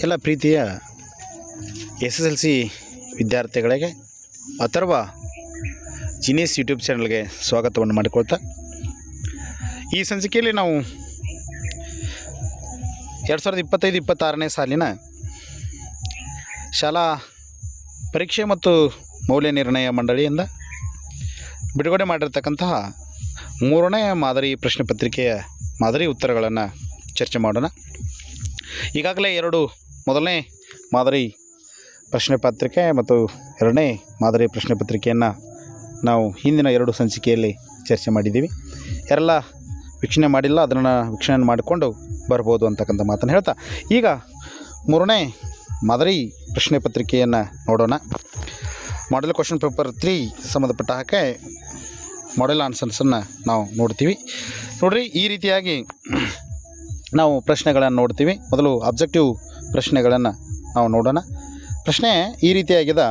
ಎಲ್ಲ ಪ್ರೀತಿಯ S S L C ವಿದ್ಯಾರ್ಥಿಗಳಿಗೆ ಅಥರ್ವ ಜಿನೇಸ್ ಯೂಟ್ಯೂಬ್ ಚಾನಲ್ಗೆ ಸ್ವಾಗತವನ್ನು ಮಾಡಿಕೊಳ್ತಾ ಈ ಸಂಚಿಕೆಯಲ್ಲಿ ನಾವು ಎರಡು ಸಾವಿರದ ಇಪ್ಪತ್ತೈದು ಇಪ್ಪತ್ತಾರನೇ ಸಾಲಿನ ಶಾಲಾ ಪರೀಕ್ಷೆ ಮತ್ತು ಮೌಲ್ಯ ನಿರ್ಣಯ ಮಂಡಳಿಯಿಂದ ಬಿಡುಗಡೆ ಮಾಡಿರ್ತಕ್ಕಂತಹ ಮೂರನೇ ಮಾದರಿ ಪ್ರಶ್ನೆ ಪತ್ರಿಕೆಯ ಮಾದರಿ ಉತ್ತರಗಳನ್ನು ಚರ್ಚೆ ಮಾಡೋಣ. ಈಗಾಗಲೇ ಎರಡು, ಮೊದಲನೇ ಮಾದರಿ ಪ್ರಶ್ನೆ ಪತ್ರಿಕೆ ಮತ್ತು ಎರಡನೇ ಮಾದರಿ ಪ್ರಶ್ನೆ ಪತ್ರಿಕೆಯನ್ನು ನಾವು ಹಿಂದಿನ ಎರಡು ಸಂಚಿಕೆಯಲ್ಲಿ ಚರ್ಚೆ ಮಾಡಿದ್ದೀವಿ. ಯಾರೆಲ್ಲ ವೀಕ್ಷಣೆ ಮಾಡಿಲ್ಲ, ಅದನ್ನು ವೀಕ್ಷಣೆ ಮಾಡಿಕೊಂಡು ಬರ್ಬೋದು ಅಂತಕ್ಕಂಥ ಮಾತನ್ನು ಹೇಳ್ತಾ. ಈಗ ಮೂರನೇ ಮಾದರಿ ಪ್ರಶ್ನೆ ಪತ್ರಿಕೆಯನ್ನು ನೋಡೋಣ. ಮಾಡೆಲ್ ಕ್ವಶನ್ ಪೇಪರ್ ತ್ರೀ ಸಂಬಂಧಪಟ್ಟ ಹಾಗೆ ಮಾಡೆಲ್ ಆನ್ಸರ್ಸನ್ನು ನಾವು ನೋಡ್ತೀವಿ. ನೋಡ್ರಿ, ಈ ರೀತಿಯಾಗಿ ನಾವು ಪ್ರಶ್ನೆಗಳನ್ನು ನೋಡ್ತೀವಿ. ಮೊದಲು ಅಬ್ಜೆಕ್ಟಿವ್ ಪ್ರಶ್ನೆಗಳನ್ನು ನಾವು ನೋಡೋಣ. ಪ್ರಶ್ನೆ ಈ ರೀತಿಯಾಗಿದ.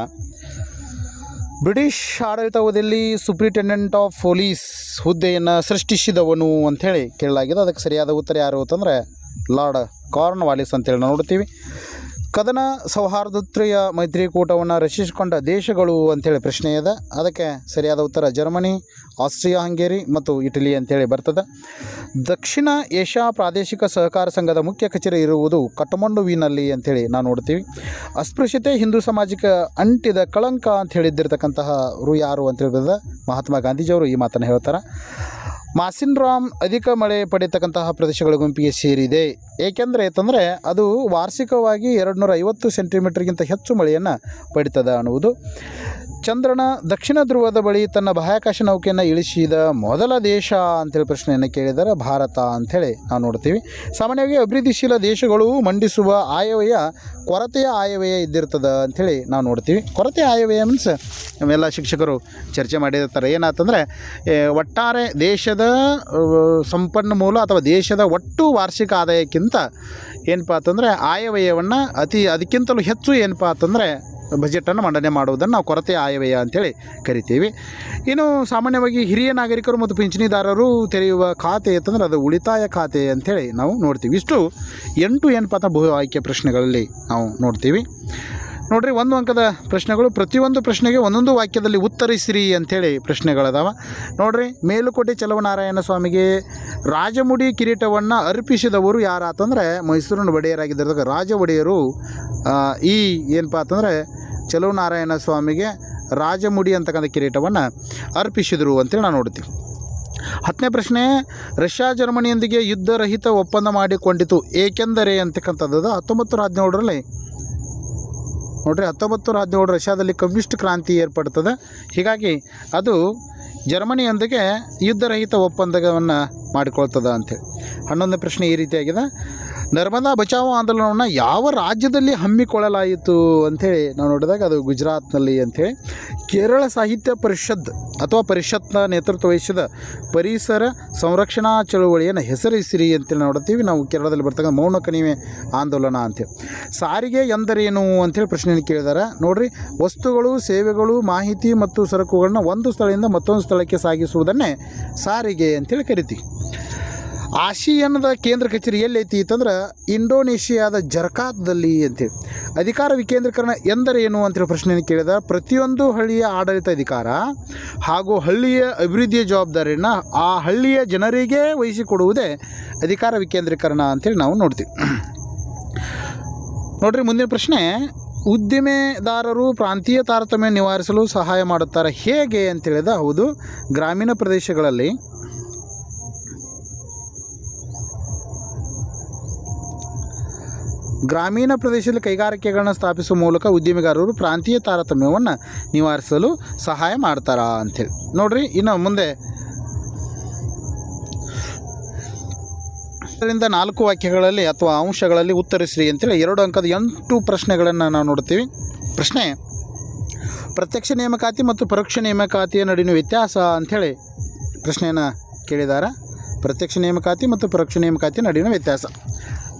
ಬ್ರಿಟಿಷ್ ಆಡಳಿತಾವಧಿಯಲ್ಲಿ ಸುಪ್ರಿಟೆಂಡೆಂಟ್ ಆಫ್ ಪೊಲೀಸ್ ಹುದ್ದೆಯನ್ನು ಸೃಷ್ಟಿಸಿದವನು ಅಂಥೇಳಿ ಕೇಳಲಾಗಿದೆ. ಅದಕ್ಕೆ ಸರಿಯಾದ ಉತ್ತರ ಯಾರು ಅಂತಂದರೆ ಲಾರ್ಡ್ ಕಾರ್ನ್ ವಾಲಿಸ್ ಅಂತೇಳಿ ನಾವು ನೋಡ್ತೀವಿ. ಕದನ ಸೌಹಾರ್ದತ್ರಿಯ ಮೈತ್ರಿಕೂಟವನ್ನು ರಚಿಸಿಕೊಂಡ ದೇಶಗಳು ಅಂಥೇಳಿ ಪ್ರಶ್ನೆ ಇದೆ. ಅದಕ್ಕೆ ಸರಿಯಾದ ಉತ್ತರ ಜರ್ಮನಿ, ಆಸ್ಟ್ರಿಯಾ, ಹಂಗೇರಿ ಮತ್ತು ಇಟಲಿ ಅಂತೇಳಿ ಬರ್ತದೆ. ದಕ್ಷಿಣ ಏಷ್ಯಾ ಪ್ರಾದೇಶಿಕ ಸಹಕಾರ ಸಂಘದ ಮುಖ್ಯ ಕಚೇರಿ ಇರುವುದು ಕಠಮಂಡುವಿನಲ್ಲಿ ಅಂಥೇಳಿ ನಾವು ನೋಡ್ತೀವಿ. ಅಸ್ಪೃಶ್ಯತೆ, ಹಿಂದೂ ಸಮಾಜಕ್ಕೆ ಅಂಟಿದ ಕಳಂಕ ಅಂತ ಹೇಳಿದ್ದಿರ್ತಕ್ಕಂತಹರು ಯಾರು ಅಂತ ಹೇಳಿದ್ರೆ ಮಹಾತ್ಮ ಗಾಂಧೀಜಿಯವರು ಈ ಮಾತನ್ನು ಹೇಳ್ತಾರೆ. ಮಾಸಿನ್ ರಾಮ್ ಅಧಿಕ ಮಳೆ ಪಡೆಯತಕ್ಕಂತಹ ಪ್ರದೇಶಗಳ ಗುಂಪಿಗೆ ಸೇರಿದೆ. ಏಕೆಂದರೆ ಅಂತಂದರೆ ಅದು ವಾರ್ಷಿಕವಾಗಿ ಎರಡು ನೂರ ಐವತ್ತು ಸೆಂಟಿಮೀಟರ್ಗಿಂತ ಹೆಚ್ಚು ಮಳೆಯನ್ನು ಪಡಿತದೆ ಅನ್ನುವುದು. ಚಂದ್ರನ ದಕ್ಷಿಣ ಧ್ರುವದ ಬಳಿ ತನ್ನ ಬಾಹ್ಯಾಕಾಶ ನೌಕೆಯನ್ನು ಇಳಿಸಿದ ಮೊದಲ ದೇಶ ಅಂತೇಳಿ ಪ್ರಶ್ನೆಯನ್ನು ಕೇಳಿದರೆ ಭಾರತ ಅಂಥೇಳಿ ನಾವು ನೋಡ್ತೀವಿ. ಸಾಮಾನ್ಯವಾಗಿ ಅಭಿವೃದ್ಧಿಶೀಲ ದೇಶಗಳು ಮಂಡಿಸುವ ಆಯವ್ಯಯ ಕೊರತೆಯ ಆಯವ್ಯಯ ಇದ್ದಿರ್ತದ ಅಂಥೇಳಿ ನಾವು ನೋಡ್ತೀವಿ. ಕೊರತೆ ಆಯವ್ಯಯ ಮೀನ್ಸ್ ನಮ್ಮೆಲ್ಲ ಶಿಕ್ಷಕರು ಚರ್ಚೆ ಮಾಡಿರ್ತಾರೆ. ಏನಾತಂದರೆ ಏ, ಒಟ್ಟಾರೆ ದೇಶದ ಸಂಪನ್ಮೂಲ ಅಥವಾ ದೇಶದ ಒಟ್ಟು ವಾರ್ಷಿಕ ಆದಾಯಕ್ಕಿಂತ ಏನಪ್ಪ ಅಂತಂದರೆ ಆಯವ್ಯಯವನ್ನು ಅತಿ ಅದಕ್ಕಿಂತಲೂ ಹೆಚ್ಚು ಏನಪ್ಪ ಅಂತಂದರೆ ಬಜೆಟನ್ನು ಮಂಡನೆ ಮಾಡುವುದನ್ನು ನಾವು ಕೊರತೆ ಆಯವ್ಯಯ ಅಂತೇಳಿ ಕರಿತೀವಿ. ಇನ್ನು ಸಾಮಾನ್ಯವಾಗಿ ಹಿರಿಯ ನಾಗರಿಕರು ಮತ್ತು ಪಿಂಚಣಿದಾರರು ತೆರೆಯುವ ಖಾತೆ ಅಂತಂದ್ರೆ ಅದು ಉಳಿತಾಯ ಖಾತೆ ಅಂಥೇಳಿ ನಾವು ನೋಡ್ತೀವಿ. ಇಷ್ಟು ಎಂಟು ಏನಪ್ಪ ಭೂ ಆಯ್ಕೆ ಪ್ರಶ್ನೆಗಳಲ್ಲಿ ನಾವು ನೋಡ್ತೀವಿ. ನೋಡ್ರಿ, ಒಂದು ಅಂಕದ ಪ್ರಶ್ನೆಗಳು, ಪ್ರತಿಯೊಂದು ಪ್ರಶ್ನೆಗೆ ಒಂದೊಂದು ವಾಕ್ಯದಲ್ಲಿ ಉತ್ತರಿಸಿರಿ ಅಂಥೇಳಿ ಪ್ರಶ್ನೆಗಳದಾವ. ನೋಡ್ರಿ, ಮೇಲುಕೋಟೆ ಚಲವನಾರಾಯಣ ಸ್ವಾಮಿಗೆ ರಾಜಮುಡಿ ಕಿರೀಟವನ್ನು ಅರ್ಪಿಸಿದವರು ಯಾರಾತಂದರೆ, ಮೈಸೂರಿನ ಒಡೆಯರಾಗಿದ್ದಾಗ ರಾಜ ಒಡೆಯರು ಈ ಏನಪ್ಪ ಅಂತಂದರೆ, ಚಲವನಾರಾಯಣ ಸ್ವಾಮಿಗೆ ರಾಜಮುಡಿ ಅಂತಕ್ಕಂಥ ಕಿರೀಟವನ್ನು ಅರ್ಪಿಸಿದರು ಅಂತೇಳಿ ನಾನು ನೋಡ್ತೀವಿ ಹತ್ತನೇ ಪ್ರಶ್ನೆ, ರಷ್ಯಾ ಜರ್ಮನಿಯೊಂದಿಗೆ ಯುದ್ಧರಹಿತ ಒಪ್ಪಂದ ಮಾಡಿಕೊಂಡಿತು, ಏಕೆಂದರೆ ಅಂತಕ್ಕಂಥದ್ದು ಹತ್ತೊಂಬತ್ತು ನೂರ ಹದಿನೇಳರಲ್ಲಿ ನೋಡ್ರಿ ಹತ್ತೊಂಬತ್ತು ನೂರ ಹದಿನೇಳು ರಷ್ಯಾದಲ್ಲಿ ಕಮ್ಯುನಿಸ್ಟ್ ಕ್ರಾಂತಿ ಏರ್ಪಡ್ತದೆ. ಹೀಗಾಗಿ ಅದು ಜರ್ಮನಿಯೊಂದಿಗೆ ಯುದ್ಧರಹಿತ ಒಪ್ಪಂದವನ್ನು ಮಾಡಿಕೊಳ್ತದ ಅಂಥೇಳಿ ಹನ್ನೊಂದನೇ ಪ್ರಶ್ನೆ ಈ ರೀತಿಯಾಗಿದೆ. ನರ್ಮದಾ ಬಚಾವೋ ಆಂದೋಲನವನ್ನು ಯಾವ ರಾಜ್ಯದಲ್ಲಿ ಹಮ್ಮಿಕೊಳ್ಳಲಾಯಿತು ಅಂಥೇಳಿ ನಾವು ನೋಡಿದಾಗ ಅದು ಗುಜರಾತ್ನಲ್ಲಿ ಅಂಥೇಳಿ ಕೇರಳ ಸಾಹಿತ್ಯ ಪರಿಷತ್ ಅಥವಾ ಪರಿಷತ್ನ ನೇತೃತ್ವ ವಹಿಸಿದ ಪರಿಸರ ಸಂರಕ್ಷಣಾ ಚಳುವಳಿಯನ್ನು ಹೆಸರಿಸಿರಿ ಅಂತೇಳಿ ನೋಡ್ತೀವಿ. ನಾವು ಕೇರಳದಲ್ಲಿ ಬರ್ತಕ್ಕಂಥ ಮೌನ ಕಣಿವೆ ಆಂದೋಲನ ಅಂತೇಳಿ ಸಾರಿಗೆ ಎಂದರೇನು ಅಂಥೇಳಿ ಪ್ರಶ್ನೆಯನ್ನು ಕೇಳಿದಾರೆ. ನೋಡಿರಿ, ವಸ್ತುಗಳು, ಸೇವೆಗಳು, ಮಾಹಿತಿ ಮತ್ತು ಸರಕುಗಳನ್ನ ಒಂದು ಸ್ಥಳದಿಂದ ಮತ್ತೊಂದು ಸ್ಥಳಕ್ಕೆ ಸಾಗಿಸುವುದನ್ನೇ ಸಾರಿಗೆ ಅಂತೇಳಿ ಕರಿತೀವಿ. ಆಶಿಯನ್ನದ ಕೇಂದ್ರ ಕಚೇರಿ ಎಲ್ಲೈತಿ ಅಂತಂದ್ರೆ ಇಂಡೋನೇಷಿಯಾದ ಜರ್ಕಾತ್ದಲ್ಲಿ ಅಂತೇಳಿ. ಅಧಿಕಾರ ವಿಕೇಂದ್ರೀಕರಣ ಎಂದರೇನು ಅಂತೇಳಿ ಪ್ರಶ್ನೆಯನ್ನು ಕೇಳಿದ. ಪ್ರತಿಯೊಂದು ಹಳ್ಳಿಯ ಆಡಳಿತ ಅಧಿಕಾರ ಹಾಗೂ ಹಳ್ಳಿಯ ಅಭಿವೃದ್ಧಿಯ ಜವಾಬ್ದಾರಿಯನ್ನು ಆ ಹಳ್ಳಿಯ ಜನರಿಗೆ ವಹಿಸಿಕೊಡುವುದೇ ಅಧಿಕಾರ ವಿಕೇಂದ್ರೀಕರಣ ಅಂತೇಳಿ ನಾವು ನೋಡ್ತೀವಿ. ನೋಡ್ರಿ, ಮುಂದಿನ ಪ್ರಶ್ನೆ ಉದ್ದಿಮೆದಾರರು ಪ್ರಾಂತೀಯ ತಾರತಮ್ಯ ನಿವಾರಿಸಲು ಸಹಾಯ ಮಾಡುತ್ತಾರೆ. ಹೇಗೆ ಅಂತೇಳಿದ ಹೌದು, ಗ್ರಾಮೀಣ ಪ್ರದೇಶಗಳಲ್ಲಿ ಗ್ರಾಮೀಣ ಪ್ರದೇಶದಲ್ಲಿ ಕೈಗಾರಿಕೆಗಳನ್ನು ಸ್ಥಾಪಿಸುವ ಮೂಲಕ ಉದ್ಯಮಿಗಾರರು ಪ್ರಾಂತೀಯ ತಾರತಮ್ಯವನ್ನು ನಿವಾರಿಸಲು ಸಹಾಯ ಮಾಡ್ತಾರಾ ಅಂಥೇಳಿ ನೋಡಿರಿ, ಇನ್ನು ಮುಂದೆ ಇದರಿಂದ ನಾಲ್ಕು ವಾಕ್ಯಗಳಲ್ಲಿ ಅಥವಾ ಅಂಶಗಳಲ್ಲಿ ಉತ್ತರಿಸ್ರಿ ಅಂತೇಳಿ ಎರಡು ಅಂಕದ ಎಂಟು ಪ್ರಶ್ನೆಗಳನ್ನು ನಾವು ನೋಡ್ತೀವಿ. ಪ್ರಶ್ನೆ, ಪ್ರತ್ಯಕ್ಷ ನೇಮಕಾತಿ ಮತ್ತು ಪರೋಕ್ಷ ನೇಮಕಾತಿಯ ನಡುವಿನ ವ್ಯತ್ಯಾಸ ಅಂಥೇಳಿ ಪ್ರಶ್ನೆಯನ್ನು ಕೇಳಿದ್ದಾರೆ ಪ್ರತ್ಯಕ್ಷ ನೇಮಕಾತಿ ಮತ್ತು ಪರೋಕ್ಷ ನೇಮಕಾತಿ ನಡುವಿನ ವ್ಯತ್ಯಾಸ.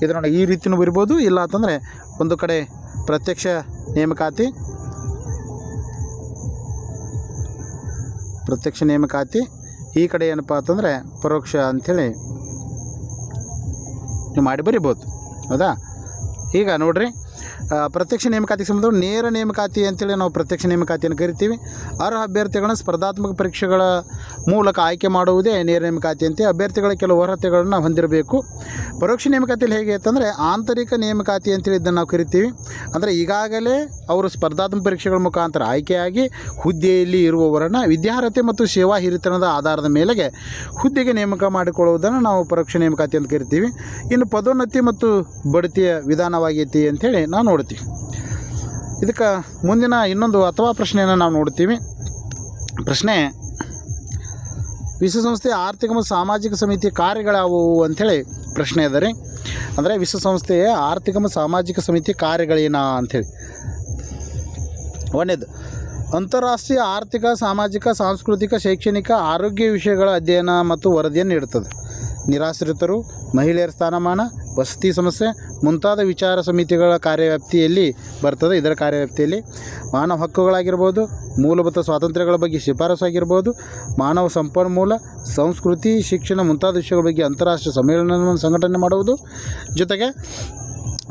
ಇದರ ಈ ರೀತಿಯೂ ಬರಿಬೋದು ಇಲ್ಲ ಅಂತಂದರೆ ಒಂದು ಕಡೆ ಪ್ರತ್ಯಕ್ಷ ನೇಮಕಾತಿ ಪ್ರತ್ಯಕ್ಷ ನೇಮಕಾತಿ, ಈ ಕಡೆ ಏನಪ್ಪ ಅಂತಂದರೆ ಪರೋಕ್ಷ ಅಂಥೇಳಿ ನೀವು ಮಾಡಿ ಬರಿಬೋದು. ಹೌದಾ? ಈಗ ನೋಡ್ರಿ. ಪ್ರತ್ಯಕ್ಷ ನೇಮಕಾತಿಗೆ ಸಂಬಂಧ ನೇರ ನೇಮಕಾತಿ ಅಂತೇಳಿ ನಾವು ಪ್ರತ್ಯಕ್ಷ ನೇಮಕಾತಿಯನ್ನು ಕರಿತೀವಿ. ಅರ್ಹ ಅಭ್ಯರ್ಥಿಗಳನ್ನು ಸ್ಪರ್ಧಾತ್ಮಕ ಪರೀಕ್ಷೆಗಳ ಮೂಲಕ ಆಯ್ಕೆ ಮಾಡುವುದೇ ನೇರ ನೇಮಕಾತಿ ಅಂತೆ. ಅಭ್ಯರ್ಥಿಗಳ ಕೆಲವು ಅರ್ಹತೆಗಳನ್ನು ಹೊಂದಿರಬೇಕು. ಪರೋಕ್ಷ ನೇಮಕಾತಿಯಲ್ಲಿ ಹೇಗೆ ಅಂತಂದರೆ ಆಂತರಿಕ ನೇಮಕಾತಿ ಅಂತೇಳಿ ಇದನ್ನು ನಾವು ಕರಿತೀವಿ. ಅಂದರೆ ಈಗಾಗಲೇ ಅವರು ಸ್ಪರ್ಧಾತ್ಮಕ ಪರೀಕ್ಷೆಗಳ ಮುಖಾಂತರ ಆಯ್ಕೆಯಾಗಿ ಹುದ್ದೆಯಲ್ಲಿ ಇರುವವರನ್ನು ವಿದ್ಯಾರ್ಹತೆ ಮತ್ತು ಸೇವಾ ಹಿರಿತನದ ಆಧಾರದ ಮೇಲೆಗೆ ಹುದ್ದೆಗೆ ನೇಮಕ ಮಾಡಿಕೊಳ್ಳುವುದನ್ನು ನಾವು ಪರೋಕ್ಷ ನೇಮಕಾತಿ ಅಂತ ಕರಿತೀವಿ. ಇನ್ನು ಪದೋನ್ನತಿ ಮತ್ತು ಬಡ್ತಿಯ ವಿಧಾನವಾಗೈತಿ ಅಂಥೇಳಿ ನಾವು ನೋಡ್ತೀವಿ ಇದಕ್ಕೆ ಮುಂದಿನ ಇನ್ನೊಂದು ಅಥವಾ ಪ್ರಶ್ನೆಯನ್ನು ನಾವು ನೋಡ್ತೀವಿ. ಪ್ರಶ್ನೆ, ವಿಶ್ವಸಂಸ್ಥೆ ಆರ್ಥಿಕ ಮತ್ತು ಸಾಮಾಜಿಕ ಸಮಿತಿ ಕಾರ್ಯಗಳಾವುವು ಅಂಥೇಳಿ ಪ್ರಶ್ನೆ ಇದೆ ರೀ. ಅಂದರೆ ವಿಶ್ವಸಂಸ್ಥೆಯ ಆರ್ಥಿಕ ಮತ್ತು ಸಾಮಾಜಿಕ ಸಮಿತಿ ಕಾರ್ಯಗಳೇನ ಅಂಥೇಳಿ. ಒಂದೇದು ಅಂತಾರಾಷ್ಟ್ರೀಯ ಆರ್ಥಿಕ, ಸಾಮಾಜಿಕ, ಸಾಂಸ್ಕೃತಿಕ, ಶೈಕ್ಷಣಿಕ, ಆರೋಗ್ಯ ವಿಷಯಗಳ ಅಧ್ಯಯನ ಮತ್ತು ವರದಿಯನ್ನು ನೀಡುತ್ತದೆ ನಿರಾಶ್ರಿತರು, ಮಹಿಳೆಯರ ಸ್ಥಾನಮಾನ ವಸತಿ ಸಮಸ್ಯೆ, ಮುಂತಾದ ವಿಚಾರ ಸಮಿತಿಗಳ ಕಾರ್ಯವ್ಯಾಪ್ತಿಯಲ್ಲಿ ಬರ್ತದೆ. ಇದರ ಕಾರ್ಯವ್ಯಾಪ್ತಿಯಲ್ಲಿ ಮಾನವ ಹಕ್ಕುಗಳಾಗಿರ್ಬೋದು, ಮೂಲಭೂತ ಸ್ವಾತಂತ್ರ್ಯಗಳ ಬಗ್ಗೆ ಶಿಫಾರಸು ಆಗಿರ್ಬೋದು, ಮಾನವ ಸಂಪನ್ಮೂಲ, ಸಂಸ್ಕೃತಿ, ಶಿಕ್ಷಣ ಮುಂತಾದ ವಿಷಯಗಳ ಬಗ್ಗೆ ಅಂತಾರಾಷ್ಟ್ರೀಯ ಸಮ್ಮೇಳನವನ್ನು ಸಂಘಟನೆ ಮಾಡುವುದು. ಜೊತೆಗೆ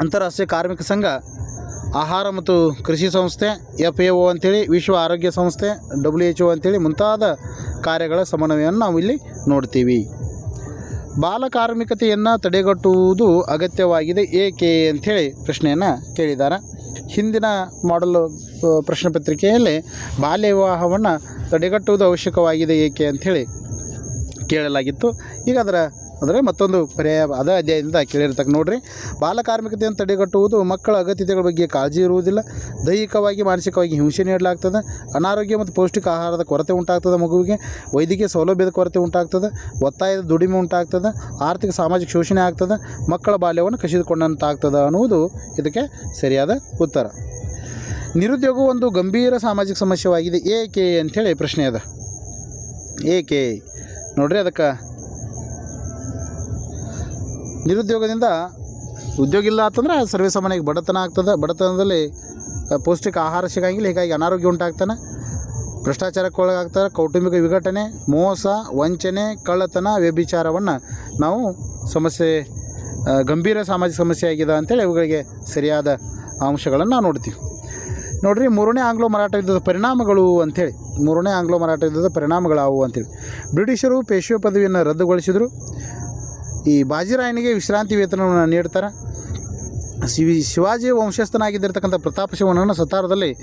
ಅಂತಾರಾಷ್ಟ್ರೀಯ ಕಾರ್ಮಿಕ ಸಂಘ, ಆಹಾರ ಮತ್ತು ಕೃಷಿ ಸಂಸ್ಥೆ ಎಫ್ ಎ ಒ ಅಂಥೇಳಿ ವಿಶ್ವ ಆರೋಗ್ಯ ಸಂಸ್ಥೆ, ಡಬ್ಲ್ಯೂ ಎಚ್ ಒ ಅಂತೇಳಿ ಮುಂತಾದ ಕಾರ್ಯಗಳ ಸಮನ್ವಯವನ್ನು ನಾವು ಇಲ್ಲಿ ನೋಡ್ತೀವಿ. ಬಾಲ ಕಾರ್ಮಿಕತೆಯನ್ನು ತಡೆಗಟ್ಟುವುದು ಅಗತ್ಯವಾಗಿದೆ. ಏಕೆ ಅಂಥೇಳಿ ಪ್ರಶ್ನೆಯನ್ನು ಕೇಳಿದ್ದಾರೆ ಹಿಂದಿನ ಮಾಡಲು ಪ್ರಶ್ನೆ ಪತ್ರಿಕೆಯಲ್ಲಿ ಬಾಲ್ಯ ವಿವಾಹವನ್ನು ತಡೆಗಟ್ಟುವುದು ಅವಶ್ಯಕವಾಗಿದೆ ಏಕೆ ಅಂಥೇಳಿ ಕೇಳಲಾಗಿತ್ತು. ಈಗ ಅದರ ಅಂದರೆ ಮತ್ತೊಂದು ಪರ್ಯಾಯ ಅದೇ ಅಧ್ಯಾಯದಿಂದ ಕೇಳಿರ್ತಕ್ಕ ನೋಡ್ರಿ. ಬಾಲಕಾರ್ಮಿಕತೆಯನ್ನು ತಡೆಗಟ್ಟುವುದು ಮಕ್ಕಳ ಅಗತ್ಯತೆಗಳ ಬಗ್ಗೆ ಕಾಳಜಿ ಇರುವುದಿಲ್ಲ. ದೈಹಿಕವಾಗಿ, ಮಾನಸಿಕವಾಗಿ ಹಿಂಸೆ ನೀಡಲಾಗ್ತದೆ. ಅನಾರೋಗ್ಯ ಮತ್ತು ಪೌಷ್ಟಿಕ ಆಹಾರದ ಕೊರತೆ ಉಂಟಾಗ್ತದೆ ಮಗುವಿಗೆ. ವೈದ್ಯಕೀಯ ಸೌಲಭ್ಯದ ಕೊರತೆ ಉಂಟಾಗ್ತದೆ. ಒತ್ತಾಯದ ದುಡಿಮೆ ಉಂಟಾಗ್ತದೆ. ಆರ್ಥಿಕ, ಸಾಮಾಜಿಕ ಶೋಷಣೆ ಆಗ್ತದೆ. ಮಕ್ಕಳ ಬಾಲ್ಯವನ್ನು ಕಸಿದುಕೊಂಡಂತಾಗ್ತದೆ ಅನ್ನುವುದು ಇದಕ್ಕೆ ಸರಿಯಾದ ಉತ್ತರ. ನಿರುದ್ಯೋಗವು ಒಂದು ಗಂಭೀರ ಸಾಮಾಜಿಕ ಸಮಸ್ಯೆಯಾಗಿದೆ ಏಕೆ ಅಂಥೇಳಿ ಪ್ರಶ್ನೆ ಅದ. ಏಕೆ? ನೋಡ್ರಿ ಅದಕ್ಕೆ ನಿರುದ್ಯೋಗದಿಂದ ಉದ್ಯೋಗ ಇಲ್ಲ ಅಂತಂದ್ರೆ ಸರ್ವೇ ಬಡತನ ಆಗ್ತದೆ. ಬಡತನದಲ್ಲಿ ಪೌಷ್ಟಿಕ ಆಹಾರ ಸಿಗಂಗಿಲ್ಲ. ಹೀಗಾಗಿ ಅನಾರೋಗ್ಯ ಉಂಟಾಗ್ತಾನೆ. ಭ್ರಷ್ಟಾಚಾರಕ್ಕೆ ಒಳಗಾಗ್ತಾರೆ. ಕೌಟುಂಬಿಕ ವಿಘಟನೆ, ಮೋಸ, ವಂಚನೆ, ಕಳ್ಳತನ, ವ್ಯಭಿಚಾರವನ್ನು ನಾವು ಸಮಸ್ಯೆ ಗಂಭೀರ ಸಾಮಾಜಿಕ ಸಮಸ್ಯೆ ಆಗಿದೆ ಅಂತೇಳಿ ಇವುಗಳಿಗೆ ಸರಿಯಾದ ಅಂಶಗಳನ್ನು ನಾವು ನೋಡ್ತೀವಿ. ನೋಡಿರಿ, ಮೂರನೇ ಆಂಗ್ಲೋ ಮರಾಠ ಯುದ್ಧದ ಪರಿಣಾಮಗಳು ಅಂಥೇಳಿ ಮೂರನೇ ಆಂಗ್ಲೋ ಮರಾಠ ಯುದ್ಧದ ಪರಿಣಾಮಗಳಾವು ಅಂತೇಳಿ. ಬ್ರಿಟಿಷರು ಪೇಶ್ವೆ ಪದವಿಯನ್ನು ರದ್ದುಗೊಳಿಸಿದರು. ಈ ಬಾಜಿರಾಯನಿಗೆ ವಿಶ್ರಾಂತಿ ವೇತನವನ್ನು ನೀಡ್ತಾರೆ. ಶಿವಿ ಶಿವಾಜಿ ವಂಶಸ್ಥನಾಗಿದ್ದಿರ್ತಕ್ಕಂಥ ಪ್ರತಾಪ ಶಿವನನ್ನು ಸತಾರದಲ್ಲಿ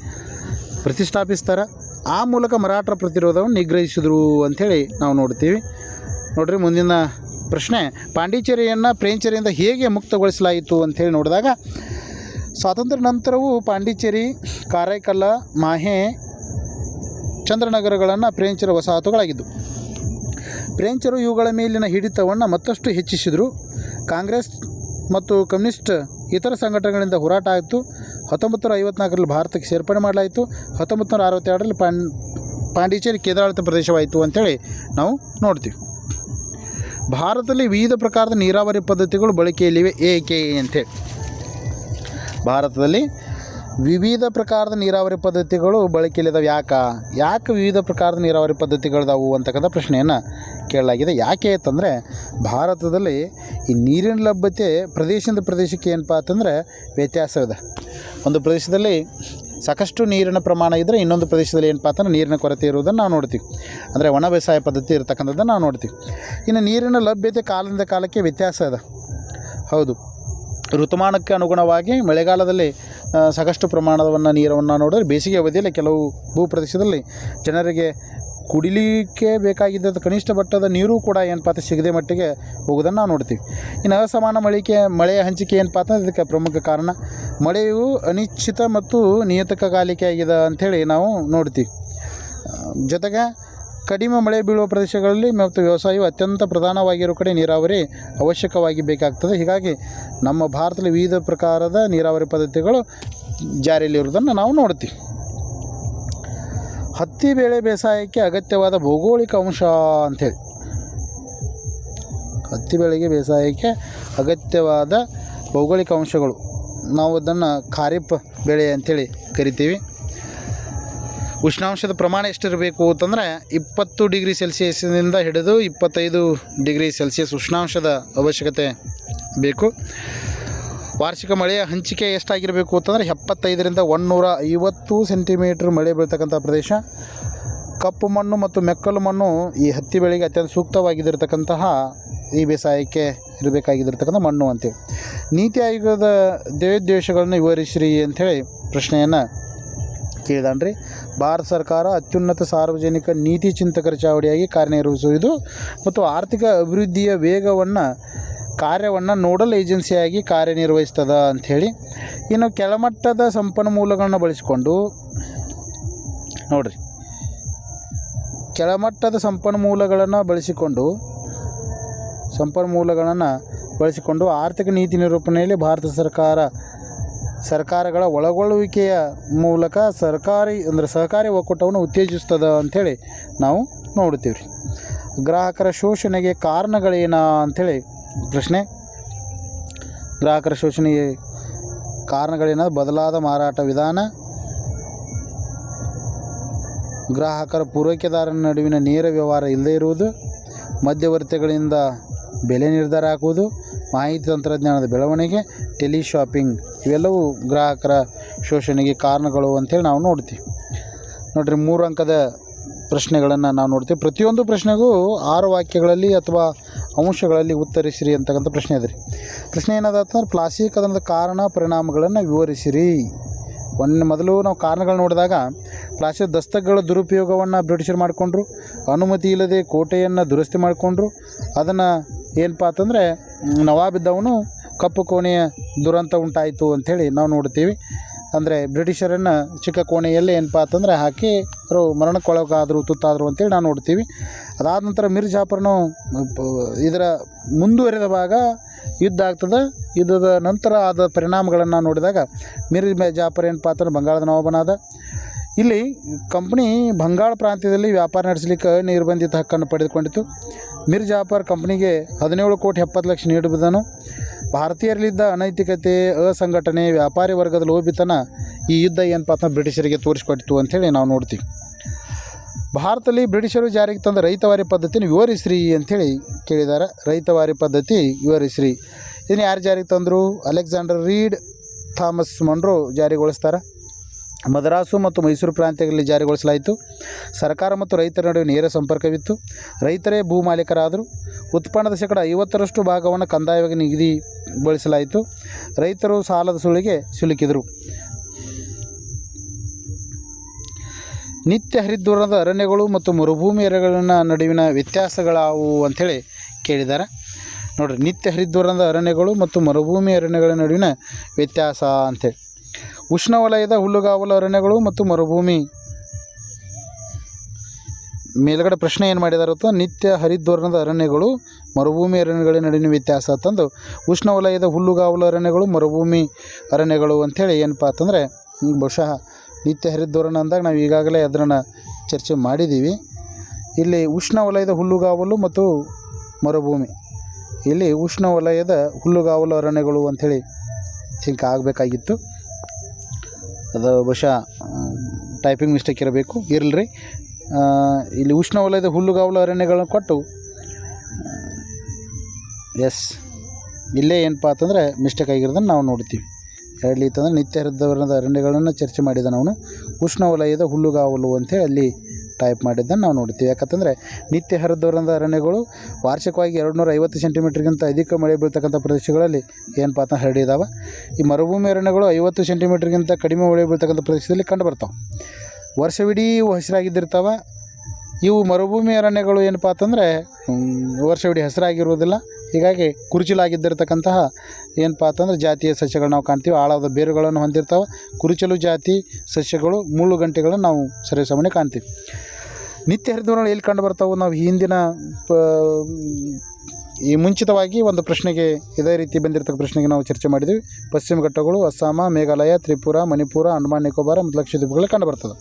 ಪ್ರತಿಷ್ಠಾಪಿಸ್ತಾರೆ. ಆ ಮೂಲಕ ಮರಾಠರ ಪ್ರತಿರೋಧವನ್ನು ನಿಗ್ರಹಿಸಿದರು ಅಂಥೇಳಿ ನಾವು ನೋಡ್ತೀವಿ. ನೋಡ್ರಿ ಮುಂದಿನ ಪ್ರಶ್ನೆ, ಪಾಂಡಿಚೇರಿಯನ್ನು ಪ್ರೇಂಚೇರಿಯಿಂದ ಹೇಗೆ ಮುಕ್ತಗೊಳಿಸಲಾಯಿತು ಅಂಥೇಳಿ ನೋಡಿದಾಗ, ಸ್ವಾತಂತ್ರ್ಯ ನಂತರವೂ ಪಾಂಡಿಚೇರಿ, ಕಾರೈಕಲ್ಲ, ಮಾಹೆ, ಚಂದ್ರನಗರಗಳನ್ನು ಪ್ರೇಂಚರ ವಸಾಹತುಗಳಾಗಿದ್ದವು ಫ್ರೆಂಚರು ಇವುಗಳ ಮೇಲಿನ ಹಿಡಿತವನ್ನು ಮತ್ತಷ್ಟು ಹೆಚ್ಚಿಸಿದರು. ಕಾಂಗ್ರೆಸ್ ಮತ್ತು ಕಮ್ಯುನಿಸ್ಟ್ ಇತರ ಸಂಘಟನೆಗಳಿಂದ ಹೋರಾಟ ಆಯಿತು. ಹತ್ತೊಂಬತ್ತು ನೂರ ಭಾರತಕ್ಕೆ ಸೇರ್ಪಡೆ ಮಾಡಲಾಯಿತು. ಹತ್ತೊಂಬತ್ತು ನೂರ ಅರವತ್ತೆರಡರಲ್ಲಿ ಪಾಂಡ್, ಪಾಂಡಿಚೇರಿ ಕೇಂದ್ರಾಡಳಿತ ಪ್ರದೇಶವಾಯಿತು ಅಂತೇಳಿ ನಾವು ನೋಡ್ತೀವಿ. ಭಾರತದಲ್ಲಿ ವಿವಿಧ ಪ್ರಕಾರದ ನೀರಾವರಿ ಪದ್ಧತಿಗಳು ಬಳಕೆಯಲ್ಲಿವೆ. ಏಕೆ ಅಂತೇಳಿ ಭಾರತದಲ್ಲಿ ವಿವಿಧ ಪ್ರಕಾರದ ನೀರಾವರಿ ಪದ್ಧತಿಗಳು ಬಳಕೆಯಲ್ಲಿದ್ದಾವೆ ಯಾಕೆ? ಯಾಕೆ ವಿವಿಧ ಪ್ರಕಾರದ ನೀರಾವರಿ ಪದ್ಧತಿಗಳಿದಾವು ಅಂತಕ್ಕಂಥ ಪ್ರಶ್ನೆಯನ್ನು ಕೇಳಲಾಗಿದೆ. ಯಾಕೆ ಅಂತಂದರೆ, ಭಾರತದಲ್ಲಿ ಈ ನೀರಿನ ಲಭ್ಯತೆ ಪ್ರದೇಶದಿಂದ ಪ್ರದೇಶಕ್ಕೆ ಏನಪ್ಪ ಅಂತಂದರೆ ವ್ಯತ್ಯಾಸವಿದೆ. ಒಂದು ಪ್ರದೇಶದಲ್ಲಿ ಸಾಕಷ್ಟು ನೀರಿನ ಪ್ರಮಾಣ ಇದ್ದರೆ ಇನ್ನೊಂದು ಪ್ರದೇಶದಲ್ಲಿ ಏನಪ್ಪ ಅಂತಂದ್ರೆ ನೀರಿನ ಕೊರತೆ ಇರುವುದನ್ನು ನಾವು ನೋಡ್ತೀವಿ. ಅಂದರೆ ಒಣ ಬೇಸಾಯ ಪದ್ಧತಿ ಇರತಕ್ಕಂಥದ್ದನ್ನು ನಾವು ನೋಡ್ತೀವಿ. ಇನ್ನು ನೀರಿನ ಲಭ್ಯತೆ ಕಾಲದಿಂದ ಕಾಲಕ್ಕೆ ವ್ಯತ್ಯಾಸ ಇದೆ. ಹೌದು. ಋತುಮಾನಕ್ಕೆ ಅನುಗುಣವಾಗಿ ಮಳೆಗಾಲದಲ್ಲಿ ಸಾಕಷ್ಟು ಪ್ರಮಾಣವನ್ನು ನೀರನ್ನು ನೋಡಿದ್ರೆ ಬೇಸಿಗೆ ಅವಧಿಯಲ್ಲಿ ಕೆಲವು ಭೂ ಪ್ರದೇಶದಲ್ಲಿ ಜನರಿಗೆ ಕುಡಿಲಿಕ್ಕೆ ಬೇಕಾಗಿದ್ದ ಕನಿಷ್ಠ ಮಟ್ಟದ ನೀರು ಕೂಡ ಏನಪ್ಪ ಅಂತ ಸಿಗದೆ ಮಟ್ಟಿಗೆ ಹೋಗೋದನ್ನು ನಾವು ನೋಡ್ತೀವಿ. ಇನ್ನು ಅಸಮಾನ ಮಳಿಕೆ ಮಳೆಯ ಹಂಚಿಕೆ ಏನಪ್ಪ ಅಂತಂದ್ರೆ ಇದಕ್ಕೆ ಪ್ರಮುಖ ಕಾರಣ ಮಳೆಯು ಅನಿಶ್ಚಿತ ಮತ್ತು ನಿಯತಕಾಲಿಕೆ ಆಗಿದೆ ಅಂಥೇಳಿ ನಾವು ನೋಡ್ತೀವಿ. ಜೊತೆಗೆ ಕಡಿಮೆ ಮಳೆ ಬೀಳುವ ಪ್ರದೇಶಗಳಲ್ಲಿ ಮತ್ತು ವ್ಯವಸಾಯವು ಅತ್ಯಂತ ಪ್ರಧಾನವಾಗಿರೋ ಕಡೆ ನೀರಾವರಿ ಅವಶ್ಯಕವಾಗಿ ಬೇಕಾಗ್ತದೆ. ಹೀಗಾಗಿ ನಮ್ಮ ಭಾರತದಲ್ಲಿ ವಿವಿಧ ಪ್ರಕಾರದ ನೀರಾವರಿ ಪದ್ಧತಿಗಳು ಜಾರಿಯಲ್ಲಿರುವುದನ್ನು ನಾವು ನೋಡ್ತೀವಿ ಹತ್ತಿ ಬೆಳೆ ಬೇಸಾಯಕ್ಕೆ ಅಗತ್ಯವಾದ ಭೌಗೋಳಿಕ ಅಂಶ ಅಂಥೇಳಿ. ಹತ್ತಿ ಬೆಳೆಗೆ ಬೇಸಾಯಕ್ಕೆ ಅಗತ್ಯವಾದ ಭೌಗೋಳಿಕ ಅಂಶಗಳು. ನಾವು ಅದನ್ನು ಖಾರಿಫ್ ಬೆಳೆ ಅಂಥೇಳಿ ಕರಿತೀವಿ. ಉಷ್ಣಾಂಶದ ಪ್ರಮಾಣ ಎಷ್ಟಿರಬೇಕು ಅಂತಂದರೆ ಇಪ್ಪತ್ತು ಡಿಗ್ರಿ ಸೆಲ್ಸಿಯಸ್ನಿಂದ ಹಿಡಿದು ಇಪ್ಪತ್ತೈದು ಡಿಗ್ರಿ ಸೆಲ್ಸಿಯಸ್ ಉಷ್ಣಾಂಶದ ಅವಶ್ಯಕತೆ ಬೇಕು. ವಾರ್ಷಿಕ ಮಳೆಯ ಹಂಚಿಕೆ ಎಷ್ಟಾಗಿರಬೇಕು ಅಂತಂದರೆ ಎಪ್ಪತ್ತೈದರಿಂದ ಒನ್ನೂರ ಐವತ್ತು ಸೆಂಟಿಮೀಟ್ರ್ ಮಳೆ ಬೀಳ್ತಕ್ಕಂಥ ಪ್ರದೇಶ. ಕಪ್ಪು ಮಣ್ಣು ಮತ್ತು ಮೆಕ್ಕಲು ಮಣ್ಣು ಈ ಹತ್ತಿ ಬೆಳೆಗೆ ಅತ್ಯಂತ ಸೂಕ್ತವಾಗಿದ್ದಿರತಕ್ಕಂತಹ ಈ ಬೇಸಾಯಕ್ಕೆ ಇರಬೇಕಾಗಿದ್ದಿರ್ತಕ್ಕಂಥ ಮಣ್ಣು ಅಂತೇಳಿ ನೀತಿ ಆಯೋಗದ ದೇವೋದ್ದೇಶಗಳನ್ನು ವಿವರಿಸಿರಿ ಅಂಥೇಳಿ ಪ್ರಶ್ನೆಯನ್ನು ಕೇಳಿದಾನ್ರಿ. ಭಾರತ ಸರ್ಕಾರ ಅತ್ಯುನ್ನತ ಸಾರ್ವಜನಿಕ ನೀತಿ ಚಿಂತಕರ ಚಾವಡಿಯಾಗಿ ಕಾರ್ಯನಿರ್ವಹಿಸುವುದು ಮತ್ತು ಆರ್ಥಿಕ ಅಭಿವೃದ್ಧಿಯ ವೇಗವನ್ನು, ಕಾರ್ಯವನ್ನು ನೋಡಲ್ ಏಜೆನ್ಸಿಯಾಗಿ ಕಾರ್ಯನಿರ್ವಹಿಸ್ತದ ಅಂಥೇಳಿ. ಇನ್ನು ಕೆಳಮಟ್ಟದ ಸಂಪನ್ಮೂಲಗಳನ್ನು ಬಳಸಿಕೊಂಡು, ನೋಡಿರಿ. ಕೆಳಮಟ್ಟದ ಸಂಪನ್ಮೂಲಗಳನ್ನು ಬಳಸಿಕೊಂಡು ಸಂಪನ್ಮೂಲಗಳನ್ನು ಬಳಸಿಕೊಂಡು ಆರ್ಥಿಕ ನೀತಿ ನಿರೂಪಣೆಯಲ್ಲಿ ಭಾರತ ಸರ್ಕಾರ ಸರ್ಕಾರಗಳ ಒಳಗೊಳ್ಳುವಿಕೆಯ ಮೂಲಕ ಸರ್ಕಾರಿ ಅಂದರೆ ಸಹಕಾರಿ ಒಕ್ಕೂಟವನ್ನು ಉತ್ತೇಜಿಸ್ತದ ಅಂಥೇಳಿ ನಾವು ನೋಡ್ತೀವಿ ರೀ ಗ್ರಾಹಕರ ಶೋಷಣೆಗೆ ಕಾರಣಗಳೇನ ಅಂಥೇಳಿ ಪ್ರಶ್ನೆ. ಗ್ರಾಹಕರ ಶೋಷಣೆಗೆ ಕಾರಣಗಳೇನ? ಬದಲಾದ ಮಾರಾಟ ವಿಧಾನ. ಗ್ರಾಹಕರ ಪೂರೈಕೆದಾರರ ನಡುವಿನ ನೇರ ವ್ಯವಹಾರ ಇಲ್ಲದೇ ಇರುವುದು. ಮಧ್ಯವರ್ತಿಗಳಿಂದ ಬೆಲೆ ನಿರ್ಧಾರ ಹಾಕುವುದು. ಮಾಹಿತಿ ತಂತ್ರಜ್ಞಾನದ ಬೆಳವಣಿಗೆ ಟೆಲಿ ಶಾಪಿಂಗ್ ಇವೆಲ್ಲವೂ ಗ್ರಾಹಕರ ಶೋಷಣೆಗೆ ಕಾರಣಗಳು ಅಂತೇಳಿ ನಾವು ನೋಡ್ತೀವಿ. ನೋಡಿರಿ, ಮೂರು ಅಂಕದ ಪ್ರಶ್ನೆಗಳನ್ನು ನಾವು ನೋಡ್ತೀವಿ. ಪ್ರತಿಯೊಂದು ಪ್ರಶ್ನೆಗೂ ಆರು ವಾಕ್ಯಗಳಲ್ಲಿ ಅಥವಾ ಅಂಶಗಳಲ್ಲಿ ಉತ್ತರಿಸಿರಿ ಅಂತಕ್ಕಂಥ ಪ್ರಶ್ನೆ ಅದ ರೀ. ಪ್ರಶ್ನೆ ಏನದ ಅಂತಂದ್ರೆ ಪ್ಲಾಸ್ಟಿಕ್ ಕಾರಣ ಪರಿಣಾಮಗಳನ್ನು ವಿವರಿಸಿರಿ. ಒಂದು ಮೊದಲು ನಾವು ಕಾರಣಗಳು ನೋಡಿದಾಗ ಪ್ಲಾಸ್ಟಿಕ್ ದಸ್ತಕಗಳ ದುರುಪಯೋಗವನ್ನು ಬ್ರಿಟಿಷರು ಮಾಡಿಕೊಂಡ್ರು, ಅನುಮತಿ ಇಲ್ಲದೆ ಕೋಟೆಯನ್ನು ದುರಸ್ತಿ ಮಾಡಿಕೊಂಡ್ರು, ಅದನ್ನು ಏನಪ್ಪ ಅಂತಂದರೆ ನವಾಬಿದ್ದವನು ಕಪ್ಪು ಕೋಣೆಯ ದುರಂತ ಉಂಟಾಯಿತು ಅಂಥೇಳಿ ನಾವು ನೋಡ್ತೀವಿ. ಅಂದರೆ ಬ್ರಿಟಿಷರನ್ನು ಚಿಕ್ಕ ಕೋಣೆಯಲ್ಲಿ ಏನಪ್ಪ ಅಂತಂದರೆ ಹಾಕಿ ಅವರು ಮರಣಕ್ಕೊಳಗಾದರು, ತುತ್ತಾದರು ಅಂತೇಳಿ ನಾವು ನೋಡ್ತೀವಿ. ಅದಾದ ನಂತರ ಮಿರ್ ಜಾಫರ್ನು ಇದರ ಮುಂದುವರೆದ ಭಾಗ ಯುದ್ಧ ಆಗ್ತದೆ. ಯುದ್ಧದ ನಂತರ ಆದ ಪರಿಣಾಮಗಳನ್ನು ನೋಡಿದಾಗ ಮಿರ್ ಜಾಫರ್ ಏನಪ್ಪ ಅಂತಂದ್ರೆ ಬಂಗಾಳದ ನವಾಬನಾದ. ಇಲ್ಲಿ ಕಂಪ್ನಿ ಬಂಗಾಳ ಪ್ರಾಂತ್ಯದಲ್ಲಿ ವ್ಯಾಪಾರ ನಡೆಸಲಿಕ್ಕೆ ನಿರ್ಬಂಧಿತ ಹಕ್ಕನ್ನು ಪಡೆದುಕೊಂಡಿತು ಮಿರ್ ಜಾಫರ್ ಕಂಪ್ನಿಗೆ ಹದಿನೇಳು ಕೋಟಿ ಎಪ್ಪತ್ತು ಲಕ್ಷ ನೀಡುವುದನ್ನು ಭಾರತೀಯರಲ್ಲಿದ್ದ ಅನೈತಿಕತೆ, ಅಸಂಘಟನೆ, ವ್ಯಾಪಾರಿ ವರ್ಗದ ಲೋಭಿತನ ಈ ಯುದ್ಧ ಏನಪ್ಪ ಅಂತ ಬ್ರಿಟಿಷರಿಗೆ ತೋರಿಸ್ಕೊಟ್ಟಿತು ಅಂಥೇಳಿ ನಾವು ನೋಡ್ತೀವಿ. ಭಾರತದಲ್ಲಿ ಬ್ರಿಟಿಷರು ಜಾರಿಗೆ ತಂದ ರೈತವಾರಿ ಪದ್ಧತಿನ ವಿವರಿಸ್ರಿ ಅಂಥೇಳಿ ಕೇಳಿದ್ದಾರೆ ರೈತವಾರಿ ಪದ್ಧತಿ ವಿವರಿಸ್ರಿ. ಇದನ್ನು ಯಾರು ಜಾರಿಗೆ ತಂದರು? ಅಲೆಕ್ಸಾಂಡರ್ ರೀಡ್ ಥಾಮಸ್ ಮಂಡ್ರೋ ಜಾರಿಗೊಳಿಸ್ತಾರೆ. ಮದ್ರಾಸು ಮತ್ತು ಮೈಸೂರು ಪ್ರಾಂತ್ಯಗಳಲ್ಲಿ ಜಾರಿಗೊಳಿಸಲಾಯಿತು. ಸರ್ಕಾರ ಮತ್ತು ರೈತರ ನಡುವೆ ನೇರ ಸಂಪರ್ಕವಿತ್ತು. ರೈತರೇ ಭೂ ಮಾಲೀಕರಾದರು. ಉತ್ಪನ್ನದ ಶೇಕಡ ಐವತ್ತರಷ್ಟು ಭಾಗವನ್ನು ಕಂದಾಯವಾಗಿ ನಿಗದಿಗೊಳಿಸಲಾಯಿತು. ರೈತರು ಸಾಲದ ಸುಳಿಗೆ ಸಿಲುಕಿದರು. ನಿತ್ಯ ಹರಿದ್ವರ್ಣದ ಅರಣ್ಯಗಳು ಮತ್ತು ಮರುಭೂಮಿ ಅರಣ್ಯಗಳ ನಡುವಿನ ವ್ಯತ್ಯಾಸಗಳಾವು ಅಂಥೇಳಿ ಕೇಳಿದ್ದಾರೆ ನೋಡಿರಿ, ನಿತ್ಯ ಹರಿದ್ವರ್ಣದ ಅರಣ್ಯಗಳು ಮತ್ತು ಮರುಭೂಮಿ ಅರಣ್ಯಗಳ ನಡುವಿನ ವ್ಯತ್ಯಾಸ ಅಂಥೇಳಿ. ಉಷ್ಣವಲಯದ ಹುಲ್ಲುಗಾವಲು ಅರಣ್ಯಗಳು ಮತ್ತು ಮರುಭೂಮಿ. ಮೇಲುಗಡೆ ಪ್ರಶ್ನೆ ಏನು ಮಾಡಿದಾರೆ ಅಥವಾ ನಿತ್ಯ ಹರಿದ್ವರ್ಣದ ಅರಣ್ಯಗಳು, ಮರುಭೂಮಿ ಅರಣ್ಯಗಳ ನಡುವಿನ ವ್ಯತ್ಯಾಸ ಅಂತಂದು ಉಷ್ಣವಲಯದ ಹುಲ್ಲುಗಾವಲು ಅರಣ್ಯಗಳು, ಮರುಭೂಮಿ ಅರಣ್ಯಗಳು ಅಂಥೇಳಿ ಏನಪ್ಪ ಅಂತಂದರೆ, ಬಹುಶಃ ನಿತ್ಯ ಹರಿದ್ವರ್ಣ ಅಂದಾಗ ನಾವು ಈಗಾಗಲೇ ಅದನ್ನು ಚರ್ಚೆ ಮಾಡಿದ್ದೀವಿ ಇಲ್ಲಿ ಉಷ್ಣವಲಯದ ಹುಲ್ಲುಗಾವಲು ಮತ್ತು ಮರುಭೂಮಿ. ಇಲ್ಲಿ ಉಷ್ಣವಲಯದ ಹುಲ್ಲುಗಾವಲು ಅರಣ್ಯಗಳು ಅಂಥೇಳಿ ಥಿಂಕ್ ಆಗಬೇಕಾಗಿತ್ತು. ಅದು ಬಹುಶಃ ಟೈಪಿಂಗ್ ಮಿಸ್ಟೇಕ್ ಇರಬೇಕು ಇರಲಿ ಇಲ್ಲಿ ಉಷ್ಣವಲಯದ ಹುಲ್ಲುಗಾವಲು ಅರಣ್ಯಗಳನ್ನು ಕೊಟ್ಟು ಎಸ್ ಇಲ್ಲೇ ಏನಪ್ಪ ಅಂತಂದರೆ ಮಿಸ್ಟೇಕ್ ಆಗಿರೋದನ್ನು ನಾವು ನೋಡ್ತೀವಿ ಹೇಳಲಿ ಅಂತಂದರೆ ನಿತ್ಯ ಹರಿದ್ವರ್ಣದ ಅರಣ್ಯಗಳನ್ನು ಚರ್ಚೆ ಮಾಡಿದ ಅವನು ಉಷ್ಣವಲಯದ ಹುಲ್ಲುಗಾವಲು ಅಂತೇಳಿ ಅಲ್ಲಿ ಟೈಪ್ ಮಾಡಿದ್ದನ್ನು ನಾವು ನೋಡ್ತೀವಿ. ಯಾಕಂತಂದರೆ ನಿತ್ಯ ಹರಿದ್ವರ್ಣದ ಅರಣ್ಯಗಳು ವಾರ್ಷಿಕವಾಗಿ ಎರಡು ನೂರ ಐವತ್ತು ಸೆಂಟಿಮೀಟ್ರ್ಗಿಂತ ಅಧಿಕ ಮಳೆ ಬೀಳ್ತಕ್ಕಂಥ ಪ್ರದೇಶಗಳಲ್ಲಿ ಏನಪ್ಪ ಅಂತ ಹರಡಿದಾವೆ? ಈ ಮರುಭೂಮಿ ಅರಣ್ಯಗಳು ಐವತ್ತು ಸೆಂಟಿಮೀಟ್ರ್ಗಿಂತ ಕಡಿಮೆ ಮಳೆ ಬೀಳ್ತಕ್ಕಂಥ ಪ್ರದೇಶದಲ್ಲಿ ಕಂಡುಬರ್ತಾವೆ. ವರ್ಷವಿಡೀ ಇವು ಹಸಿರಾಗಿದ್ದಿರ್ತಾವೆ. ಇವು ಮರುಭೂಮಿ ಅರಣ್ಯಗಳು ಏನಪ್ಪ ಅಂತಂದರೆ ವರ್ಷವಿಡೀ ಹಸಿರಾಗಿರುವುದಿಲ್ಲ. ಹೀಗಾಗಿ ಕುರುಚಲಾಗಿದ್ದಿರತಕ್ಕಂತಹ ಏನಪ್ಪ ಅಂತಂದ್ರೆ ಜಾತಿಯ ಸಸ್ಯಗಳು ನಾವು ಕಾಣ್ತೀವಿ. ಆಳವಾದ ಬೇರುಗಳನ್ನು ಹೊಂದಿರ್ತಾವೆ. ಕುರುಚಲು ಜಾತಿ ಸಸ್ಯಗಳು ಮುಳ್ಳು ಗಂಟೆಗಳನ್ನು ನಾವು ಸರಿಸಾಮಾನ್ಯ ಕಾಣ್ತೀವಿ. ನಿತ್ಯ ಹರಿದ್ವರ್ಣ ಎಲ್ಲಿ ಕಂಡು ಬರ್ತಾವೆ ನಾವು ಹಿಂದಿನ ಪ ಈ ಮುಂಚಿತವಾಗಿ ಒಂದು ಪ್ರಶ್ನೆಗೆ, ಇದೇ ರೀತಿ ಬಂದಿರತಕ್ಕ ಪ್ರಶ್ನೆಗೆ ನಾವು ಚರ್ಚೆ ಮಾಡಿದ್ವಿ. ಪಶ್ಚಿಮ ಘಟ್ಟಗಳು ಅಸ್ಸಾಮ, ಮೇಘಾಲಯ, ತ್ರಿಪುರ, ಮಣಿಪುರ, ಅಂಡಮಾನ್, ನಿಕೋಬಾರ ಮತ್ತು ಲಕ್ಷದ್ವೀಪಗಳು ಕಂಡು ಬರ್ತದೆ.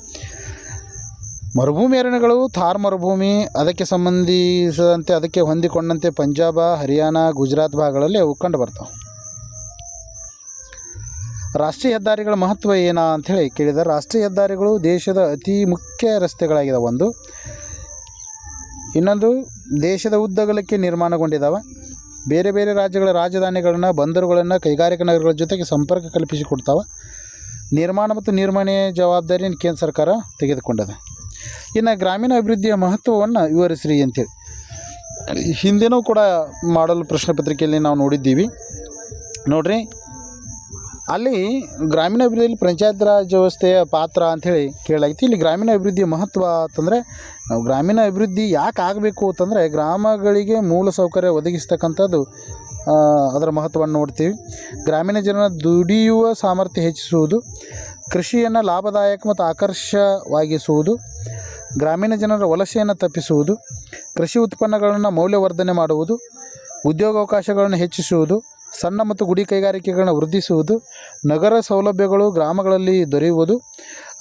ಮರುಭೂಮಿ ಅರಣ್ಯಗಳು, ಥಾರ್ ಮರುಭೂಮಿ, ಅದಕ್ಕೆ ಸಂಬಂಧಿಸಿದಂತೆ ಅದಕ್ಕೆ ಹೊಂದಿಕೊಂಡಂತೆ ಪಂಜಾಬ, ಹರಿಯಾಣ, ಗುಜರಾತ್ ಭಾಗಗಳಲ್ಲಿ ಅವು ಕಂಡು ಬರ್ತಾವೆ. ರಾಷ್ಟ್ರೀಯ ಹೆದ್ದಾರಿಗಳ ಮಹತ್ವ ಏನ ಅಂಥೇಳಿ ಕೇಳಿದರೆ, ರಾಷ್ಟ್ರೀಯ ಹೆದ್ದಾರಿಗಳು ದೇಶದ ಅತಿ ಮುಖ್ಯ ರಸ್ತೆಗಳಾಗಿದೆ ಒಂದು, ಇನ್ನೊಂದು, ದೇಶದ ಉದ್ದಗಲಕ್ಕೆ ನಿರ್ಮಾಣಗೊಂಡಿದ್ದಾವೆ ಬೇರೆ ಬೇರೆ ರಾಜ್ಯಗಳ ರಾಜಧಾನಿಗಳನ್ನು, ಬಂದರುಗಳನ್ನು, ಕೈಗಾರಿಕಾ ನಗರಗಳ ಜೊತೆಗೆ ಸಂಪರ್ಕ ಕಲ್ಪಿಸಿಕೊಡ್ತಾವೆ. ನಿರ್ಮಾಣ ಮತ್ತು ನಿರ್ವಹಣೆಯ ಜವಾಬ್ದಾರಿಯನ್ನು ಕೇಂದ್ರ ಸರ್ಕಾರ ತೆಗೆದುಕೊಂಡದ. ಇನ್ನು ಗ್ರಾಮೀಣ ಅಭಿವೃದ್ಧಿಯ ಮಹತ್ವವನ್ನು ವಿವರಿಸ್ರಿ ಅಂತೇಳಿ. ಹಿಂದೆನೂ ಕೂಡ ಮಾಡಲ್ ಪ್ರಶ್ನೆ ಪತ್ರಿಕೆಯಲ್ಲಿ ನಾವು ನೋಡಿದ್ದೀವಿ. ನೋಡ್ರಿ, ಅಲ್ಲಿ ಗ್ರಾಮೀಣ ಅಭಿವೃದ್ಧಿಯಲ್ಲಿ ಪಂಚಾಯತ್ ರಾಜ್ ವ್ಯವಸ್ಥೆಯ ಪಾತ್ರ ಅಂಥೇಳಿ ಕೇಳಾಗಿತ್ತು ಇಲ್ಲಿ ಗ್ರಾಮೀಣ ಅಭಿವೃದ್ಧಿಯ ಮಹತ್ವ ಅಂತಂದರೆ, ನಾವು ಗ್ರಾಮೀಣ ಅಭಿವೃದ್ಧಿ ಯಾಕೆ ಆಗಬೇಕು ಅಂತಂದರೆ, ಗ್ರಾಮಗಳಿಗೆ ಮೂಲ ಸೌಕರ್ಯ ಒದಗಿಸ್ತಕ್ಕಂಥದ್ದು ಅದರ ಮಹತ್ವವನ್ನು ನೋಡ್ತೀವಿ. ಗ್ರಾಮೀಣ ಜನರ ದುಡಿಯುವ ಸಾಮರ್ಥ್ಯ ಹೆಚ್ಚಿಸುವುದು ಕೃಷಿಯನ್ನು ಲಾಭದಾಯಕ ಮತ್ತು ಆಕರ್ಷವಾಗಿಸುವುದು ಗ್ರಾಮೀಣ ಜನರ ವಲಸೆಯನ್ನು ತಪ್ಪಿಸುವುದು, ಕೃಷಿ ಉತ್ಪನ್ನಗಳನ್ನು ಮೌಲ್ಯವರ್ಧನೆ ಮಾಡುವುದು, ಉದ್ಯೋಗಾವಕಾಶಗಳನ್ನು ಹೆಚ್ಚಿಸುವುದು, ಸಣ್ಣ ಮತ್ತು ಗುಡಿ ಕೈಗಾರಿಕೆಗಳನ್ನು ವೃದ್ಧಿಸುವುದು, ನಗರ ಸೌಲಭ್ಯಗಳು ಗ್ರಾಮಗಳಲ್ಲಿ ದೊರೆಯುವುದು,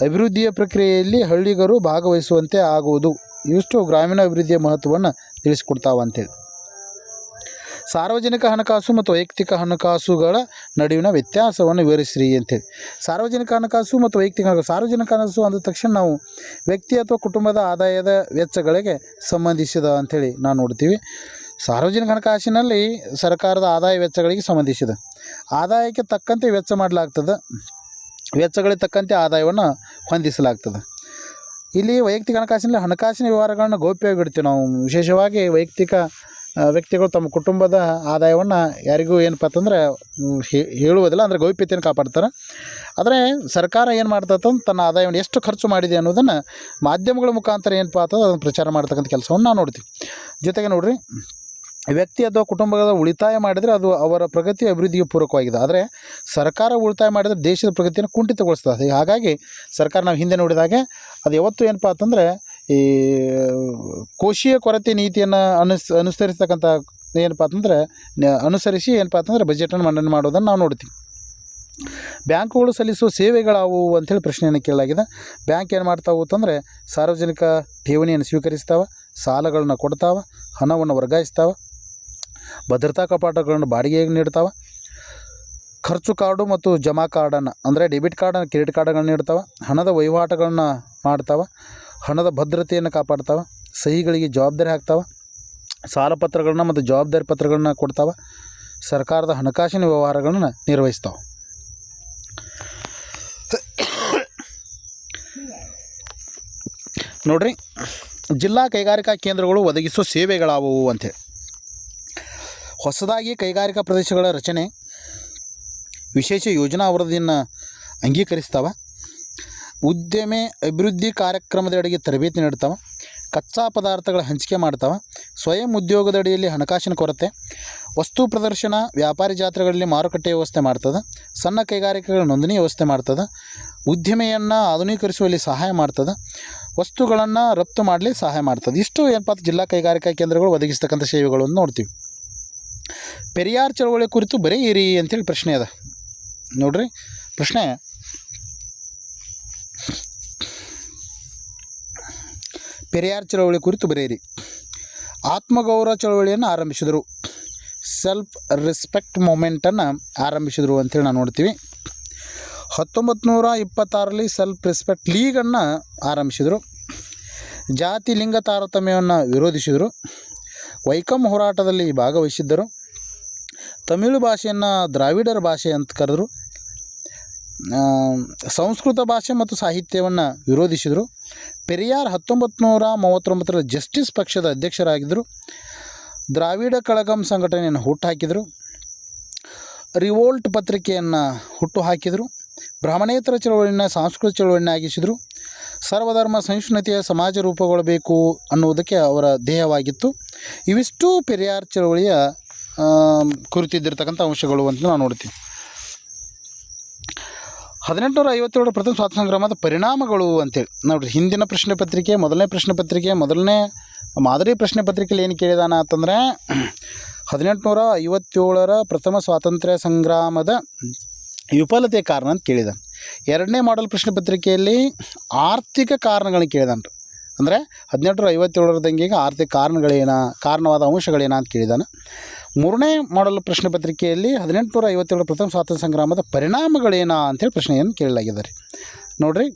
ಅಭಿವೃದ್ಧಿಯ ಪ್ರಕ್ರಿಯೆಯಲ್ಲಿ ಹಳ್ಳಿಗರು ಭಾಗವಹಿಸುವಂತೆ ಆಗುವುದು. ಇವಿಷ್ಟು ಗ್ರಾಮೀಣ ಅಭಿವೃದ್ಧಿಯ ಮಹತ್ವವನ್ನು ತಿಳಿಸ್ಕೊಡ್ತಾವೆ ಅಂತೇಳಿ ಸಾರ್ವಜನಿಕ ಹಣಕಾಸು ಮತ್ತು ವೈಯಕ್ತಿಕ ಹಣಕಾಸುಗಳ ನಡುವಿನ ವ್ಯತ್ಯಾಸವನ್ನು ವಿವರಿಸ್ರಿ ಅಂತೇಳಿ. ಸಾರ್ವಜನಿಕ ಹಣಕಾಸು ಮತ್ತು ವೈಯಕ್ತಿಕ ಹಣಕಾಸು. ಸಾರ್ವಜನಿಕ ಹಣಕಾಸು ಅಂದ ತಕ್ಷಣ ನಾವು ವ್ಯಕ್ತಿ ಅಥವಾ ಕುಟುಂಬದ ಆದಾಯದ ವೆಚ್ಚಗಳಿಗೆ ಸಂಬಂಧಿಸಿದ ಅಂಥೇಳಿ ನಾವು ನೋಡ್ತೀವಿ. ಸಾರ್ವಜನಿಕ ಹಣಕಾಸಿನಲ್ಲಿ ಸರ್ಕಾರದ ಆದಾಯ ವೆಚ್ಚಗಳಿಗೆ ಸಂಬಂಧಿಸಿದ. ಆದಾಯಕ್ಕೆ ತಕ್ಕಂತೆ ವೆಚ್ಚ ಮಾಡಲಾಗ್ತದೆ. ವೆಚ್ಚಗಳಿಗೆ ತಕ್ಕಂತೆ ಆದಾಯವನ್ನು ಹೊಂದಿಸಲಾಗ್ತದೆ. ಇಲ್ಲಿ ವೈಯಕ್ತಿಕ ಹಣಕಾಸಿನಲ್ಲಿ ಹಣಕಾಸಿನ ವ್ಯವಹಾರಗಳನ್ನು ಗೌಪ್ಯವಾಗಿಡ್ತೀವಿ ನಾವು. ವಿಶೇಷವಾಗಿ ವೈಯಕ್ತಿಕ ವ್ಯಕ್ತಿಗಳು ತಮ್ಮ ಕುಟುಂಬದ ಆದಾಯವನ್ನು ಯಾರಿಗೂ ಏನಪ್ಪ ಅಂತಂದ್ರೆ ಹೇಳುವುದಿಲ್ಲ, ಅಂದರೆ ಗೌಪ್ಯತೆಯನ್ನು ಕಾಪಾಡ್ತಾರೆ. ಆದರೆ ಸರ್ಕಾರ ಏನು ಮಾಡ್ತಂತಂದ್ರೆ ತನ್ನ ಆದಾಯವನ್ನು ಎಷ್ಟು ಖರ್ಚು ಮಾಡಿದೆ ಅನ್ನೋದನ್ನು ಮಾಧ್ಯಮಗಳ ಮುಖಾಂತರ ಏನಪ್ಪ ಅಂತಂದ್ರೆ ಅದನ್ನು ಪ್ರಚಾರ ಮಾಡ್ತಕ್ಕಂಥ ಕೆಲಸವನ್ನು ನಾವು ನೋಡ್ತೀವಿ. ಜೊತೆಗೆ ನೋಡ್ರಿ, ವ್ಯಕ್ತಿ ಅಥವಾ ಕುಟುಂಬದ ಉಳಿತಾಯ ಮಾಡಿದರೆ ಅದು ಅವರ ಪ್ರಗತಿ ಅಭಿವೃದ್ಧಿಗೆ ಪೂರಕವಾಗಿದೆ. ಆದರೆ ಸರ್ಕಾರ ಉಳಿತಾಯ ಮಾಡಿದರೆ ದೇಶದ ಪ್ರಗತಿಯನ್ನು ಕುಂಠಿತಗೊಳಿಸ್ತದೆ. ಹಾಗಾಗಿ ಸರ್ಕಾರ ನಾವು ಹಿಂದೆ ನೋಡಿದಾಗೆ ಅದು ಯಾವತ್ತು ಏನಪ್ಪ ಅಂತಂದರೆ ಈ, ಕೋಶೀಯ ಕೊರತೆ ನೀತಿಯನ್ನು ಅನುಸ್ ಅನುಸರಿಸ್ತಕ್ಕಂಥ ಏನಪ್ಪ ಅಂತಂದರೆ ಅನುಸರಿಸಿ ಏನಪ್ಪ ಅಂತಂದರೆ ಬಜೆಟನ್ನು ಮಂಡನೆ ಮಾಡೋದನ್ನು ನಾವು ನೋಡ್ತೀವಿ. ಬ್ಯಾಂಕುಗಳು ಸಲ್ಲಿಸುವ ಸೇವೆಗಳಾವು ಅಂಥೇಳಿ ಪ್ರಶ್ನೆಯನ್ನು ಕೇಳಲಾಗಿದೆ. ಬ್ಯಾಂಕ್ ಏನು ಮಾಡ್ತಾವು ಅಂತಂದರೆ ಸಾರ್ವಜನಿಕ ಠೇವಣಿಯನ್ನು ಸ್ವೀಕರಿಸ್ತಾವೆ, ಸಾಲಗಳನ್ನು ಕೊಡ್ತಾವೆ, ಹಣವನ್ನು ವರ್ಗಾಯಿಸ್ತಾವ, ಭದ್ರತಾ ಕಪಾಟಗಳನ್ನು ಬಾಡಿಗೆಗೆ ನೀಡ್ತಾವೆ, ಖರ್ಚು ಕಾರ್ಡು ಮತ್ತು ಜಮಾ ಕಾರ್ಡನ್ನು, ಅಂದರೆ ಡೆಬಿಟ್ ಕಾರ್ಡನ್ನು, ಕ್ರೆಡಿಟ್ ಕಾರ್ಡ್ಗಳನ್ನ ನೀಡ್ತಾವೆ, ಹಣದ ವಹಿವಾಟುಗಳನ್ನ ಮಾಡ್ತಾವೆ ಹಣದ ಭದ್ರತೆಯನ್ನು ಕಾಪಾಡ್ತಾವೆ, ಸಹಿಗಳಿಗೆ ಜವಾಬ್ದಾರಿ ಹಾಕ್ತಾವೆ, ಸಾಲ ಪತ್ರಗಳನ್ನ ಮತ್ತು ಜವಾಬ್ದಾರಿ ಪತ್ರಗಳನ್ನ ಕೊಡ್ತಾವೆ, ಸರ್ಕಾರದ ಹಣಕಾಸಿನ ವ್ಯವಹಾರಗಳನ್ನು ನಿರ್ವಹಿಸ್ತಾವೆ. ನೋಡ್ರಿ, ಜಿಲ್ಲಾ ಕೈಗಾರಿಕಾ ಕೇಂದ್ರಗಳು ಒದಗಿಸುವ ಸೇವೆಗಳಾವುವು ಅಂತೇಳಿ ಹೊಸದಾಗಿ ಕೈಗಾರಿಕಾ ಪ್ರದೇಶಗಳ ರಚನೆ ವಿಶೇಷ ಯೋಜನಾ ವರದಿಯನ್ನು ಅಂಗೀಕರಿಸ್ತಾವೆ. ಉದ್ಯಮೆ ಅಭಿವೃದ್ಧಿ ಕಾರ್ಯಕ್ರಮದಡಿಗೆ ತರಬೇತಿ ನೀಡ್ತಾವೆ ಕಚ್ಚಾ ಪದಾರ್ಥಗಳ ಹಂಚಿಕೆ ಮಾಡ್ತಾವೆ, ಸ್ವಯಂ ಉದ್ಯೋಗದಡಿಯಲ್ಲಿ ಹಣಕಾಸಿನ ಕೊರತೆ, ವಸ್ತು ಪ್ರದರ್ಶನ, ವ್ಯಾಪಾರಿ ಜಾತ್ರೆಗಳಲ್ಲಿ ಮಾರುಕಟ್ಟೆ ವ್ಯವಸ್ಥೆ ಮಾಡ್ತದೆ, ಸಣ್ಣ ಕೈಗಾರಿಕೆಗಳ ನೋಂದಣಿ ವ್ಯವಸ್ಥೆ ಮಾಡ್ತದೆ, ಉದ್ಯಮೆಯನ್ನು ಆಧುನೀಕರಿಸುವಲ್ಲಿ ಸಹಾಯ ಮಾಡ್ತದೆ, ವಸ್ತುಗಳನ್ನು ರಫ್ತು ಮಾಡಲಿ ಸಹಾಯ ಮಾಡ್ತದೆ. ಇಷ್ಟು ಏನಪ್ಪ ಜಿಲ್ಲಾ ಕೈಗಾರಿಕಾ ಕೇಂದ್ರಗಳು ಒದಗಿಸ್ತಕ್ಕಂಥ ಸೇವೆಗಳನ್ನು ನೋಡ್ತೀವಿ. ಪೆರಿಯಾರ್ ಚಳವಳಿ ಕುರಿತು ಬರೀರಿ ಅಂತೇಳಿ ಪ್ರಶ್ನೆ ಅದ. ನೋಡ್ರಿ, ಪ್ರಶ್ನೆ ಪೆರಿಯಾರ್ ಚಳವಳಿ ಕುರಿತು ಬರೆಯಿರಿ. ಆತ್ಮಗೌರವ ಚಳವಳಿಯನ್ನು ಆರಂಭಿಸಿದರು. ಸೆಲ್ಫ್ ರೆಸ್ಪೆಕ್ಟ್ ಮೂಮೆಂಟನ್ನು ಆರಂಭಿಸಿದರು ಅಂತೇಳಿ ನಾವು ನೋಡ್ತೀವಿ. ಹತ್ತೊಂಬತ್ತು ನೂರ ಇಪ್ಪತ್ತಾರರಲ್ಲಿ ಸೆಲ್ಫ್ ರೆಸ್ಪೆಕ್ಟ್ ಲೀಗನ್ನು ಆರಂಭಿಸಿದರು. ಜಾತಿ ಲಿಂಗ ತಾರತಮ್ಯವನ್ನು ವಿರೋಧಿಸಿದರು. ವೈಕಂ ಹೋರಾಟದಲ್ಲಿ ಭಾಗವಹಿಸಿದ್ದರು. ತಮಿಳು ಭಾಷೆಯನ್ನು ದ್ರಾವಿಡರ ಭಾಷೆ ಅಂತ ಕರೆದರು. ಸಂಸ್ಕೃತ ಭಾಷೆ ಮತ್ತು ಸಾಹಿತ್ಯವನ್ನು ವಿರೋಧಿಸಿದರು. ಪೆರಿಯಾರ್ ಹತ್ತೊಂಬತ್ತು ನೂರ ಮೂವತ್ತೊಂಬತ್ತರ ಜಸ್ಟಿಸ್ ಪಕ್ಷದ ಅಧ್ಯಕ್ಷರಾಗಿದ್ದರು ದ್ರಾವಿಡ ಕಳಗಂ ಸಂಘಟನೆಯನ್ನು ಹುಟ್ಟುಹಾಕಿದರು. ರಿವೋಲ್ಟ್ ಪತ್ರಿಕೆಯನ್ನು ಹುಟ್ಟು ಹಾಕಿದರು ಬ್ರಾಹ್ಮಣೇತರ ಚಳವಳಿನ ಸಾಂಸ್ಕೃತಿಕ ಚಳವಳಿಯನ್ನಾಗಿಸಿದರು ಸರ್ವಧರ್ಮ ಸಹಿಷ್ಣುತೆಯ ಸಮಾಜ ರೂಪಗೊಳ್ಳಬೇಕು ಅನ್ನುವುದಕ್ಕೆ ಅವರ ಧ್ಯೇಯವಾಗಿತ್ತು. ಇವಿಷ್ಟು ಪೆರಿಯಾರ್ ಚಳವಳಿಯ ಕುರಿತಿದ್ದಿರ್ತಕ್ಕಂಥ ಅಂಶಗಳು ಅಂತ ನಾವು ನೋಡ್ತೀವಿ. ಹದಿನೆಂಟುನೂರ ಐವತ್ತೇಳರ ಪ್ರಥಮ ಸ್ವಾತಂತ್ರ್ಯ ಸಂಗ್ರಾಮದ ಪರಿಣಾಮಗಳು ಅಂತೇಳಿ. ನೋಡಿರಿ, ಹಿಂದಿನ ಪ್ರಶ್ನೆ ಪತ್ರಿಕೆ, ಮೊದಲನೇ ಪ್ರಶ್ನೆ ಪತ್ರಿಕೆ, ಮೊದಲನೇ ಮಾದರಿ ಪ್ರಶ್ನೆ ಪತ್ರಿಕೆಯಲ್ಲಿ ಏನು ಕೇಳಿದಾನ ಅಂತಂದರೆ ಹದಿನೆಂಟುನೂರ ಐವತ್ತೇಳರ ಪ್ರಥಮ ಸ್ವಾತಂತ್ರ್ಯ ಸಂಗ್ರಾಮದ ವಿಫಲತೆ ಕಾರಣ ಅಂತ ಕೇಳಿದಾನೆ. ಎರಡನೇ ಮಾಡಲ್ ಪ್ರಶ್ನೆ ಪತ್ರಿಕೆಯಲ್ಲಿ ಆರ್ಥಿಕ ಕಾರಣಗಳನ್ನು ಕೇಳಿದಾನ್ರಿ. ಅಂದರೆ ಹದಿನೆಂಟುನೂರ ಐವತ್ತೇಳರ ದಂಗೆಗೆ ಆರ್ಥಿಕ ಕಾರಣಗಳೇನ, ಕಾರಣವಾದ ಅಂಶಗಳೇನ ಅಂತ ಕೇಳಿದಾನೆ. ಮೂರನೇ ಮಾಡಲು ಪ್ರಶ್ನೆ ಪತ್ರಿಕೆಯಲ್ಲಿ ಹದಿನೆಂಟುನೂರ ಐವತ್ತೇಳು ಪ್ರಥಮ ಸ್ವಾತಂತ್ರ್ಯ ಸಂಗ್ರಾಮದ ಪರಿಣಾಮಗಳೇನ ಅಂತೇಳಿ ಪ್ರಶ್ನೆಯನ್ನು ಕೇಳಲಾಗಿದೆ ರೀ ನೋಡ್ರಿ.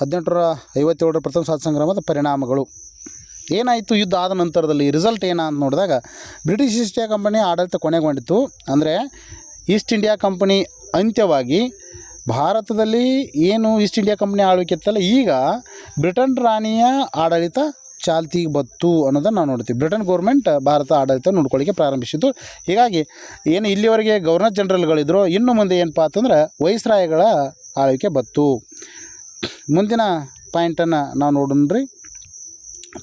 ಹದಿನೆಂಟುನೂರ ಐವತ್ತೇಳರ ಪ್ರಥಮ ಸ್ವಾತಂತ್ರ್ಯ ಸಂಗ್ರಾಮದ ಪರಿಣಾಮಗಳು. ಏನಾಯಿತು? ಯುದ್ಧ ಆದ ನಂತರದಲ್ಲಿ ರಿಸಲ್ಟ್ ಏನ ಅಂತ ನೋಡಿದಾಗ ಬ್ರಿಟಿಷ್ ಈಸ್ಟ್ ಇಂಡಿಯಾ ಕಂಪನಿ ಆಡಳಿತ ಕೊನೆಗೊಂಡಿತು ಅಂದರೆ ಈಸ್ಟ್ ಇಂಡಿಯಾ ಕಂಪನಿ ಅಂತ್ಯವಾಗಿ ಭಾರತದಲ್ಲಿ ಏನು ಈಸ್ಟ್ ಇಂಡಿಯಾ ಕಂಪ್ನಿ ಆಳ್ವಿಕೆ ಇತ್ತಲ್ಲ, ಈಗ ಬ್ರಿಟನ್ ರಾಣಿಯ ಆಡಳಿತ ಚಾಲ್ತಿಗೆ ಬತ್ತು ಅನ್ನೋದನ್ನು ನಾವು ನೋಡ್ತೀವಿ. ಬ್ರಿಟನ್ ಗೌರ್ಮೆಂಟ್ ಭಾರತ ಆಡಳಿತ ನೋಡ್ಕೊಳ್ಳಿಕ್ಕೆ ಪ್ರಾರಂಭಿಸಿತು ಹೀಗಾಗಿ ಏನು ಇಲ್ಲಿವರೆಗೆ ಗವರ್ನರ್ ಜನರಲ್ಗಳಿದ್ರು ಇನ್ನು ಮುಂದೆ ಏನಪ್ಪ ಅಂತಂದ್ರೆ ವೈಸ್ರಾಯಗಳ ಆಳ್ವಿಕೆ ಬತ್ತು. ಮುಂದಿನ ಪಾಯಿಂಟನ್ನು ನಾವು ನೋಡೋಣ್ರಿ